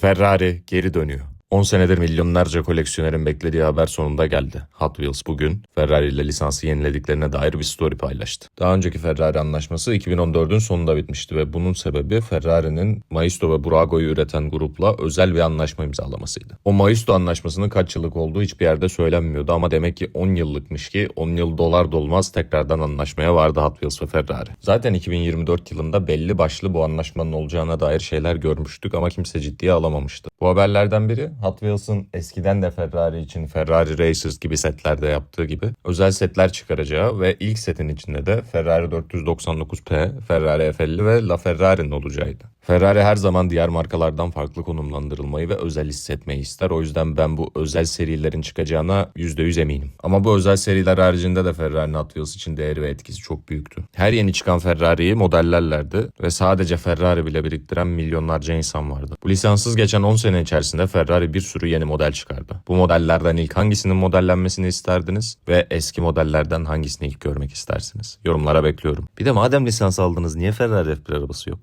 Ferrari geri dönüyor. 10 senedir milyonlarca koleksiyonerin beklediği haber sonunda geldi. Hot Wheels bugün Ferrari ile lisansı yenilediklerine dair bir story paylaştı. Daha önceki Ferrari anlaşması 2014'ün sonunda bitmişti ve bunun sebebi Ferrari'nin Maisto ve Burago'yu üreten grupla özel bir anlaşma imzalamasıydı. O Maisto anlaşmasının kaç yıllık olduğu hiçbir yerde söylenmiyordu ama demek ki 10 yıllıkmış ki 10 yıl dolar dolmaz tekrardan anlaşmaya vardı Hot Wheels ve Ferrari. Zaten 2024 yılında belli başlı bu anlaşmanın olacağına dair şeyler görmüştük ama kimse ciddiye alamamıştı. Bu haberlerden biri Hot Wheels'ın eskiden de Ferrari için Ferrari Racers gibi setlerde yaptığı gibi özel setler çıkaracağı ve ilk setin içinde de Ferrari 499P, Ferrari F50 ve LaFerrari'nin olacağıydı. Ferrari her zaman diğer markalardan farklı konumlandırılmayı ve özel hissetmeyi ister. O yüzden ben bu özel serilerin çıkacağına %100 eminim. Ama bu özel seriler haricinde de Ferrari'nin Hot için değeri ve etkisi çok büyüktü. Her yeni çıkan Ferrari'yi modellerlerdi ve sadece Ferrari bile biriktiren milyonlarca insan vardı. Bu lisanssız geçen 10 sene içerisinde Ferrari bir sürü yeni model çıkardı. Bu modellerden ilk hangisinin modellenmesini isterdiniz ve eski modellerden hangisini ilk görmek istersiniz? Yorumlara bekliyorum. Bir de madem lisans aldınız niye Ferrari F1 arabası yok?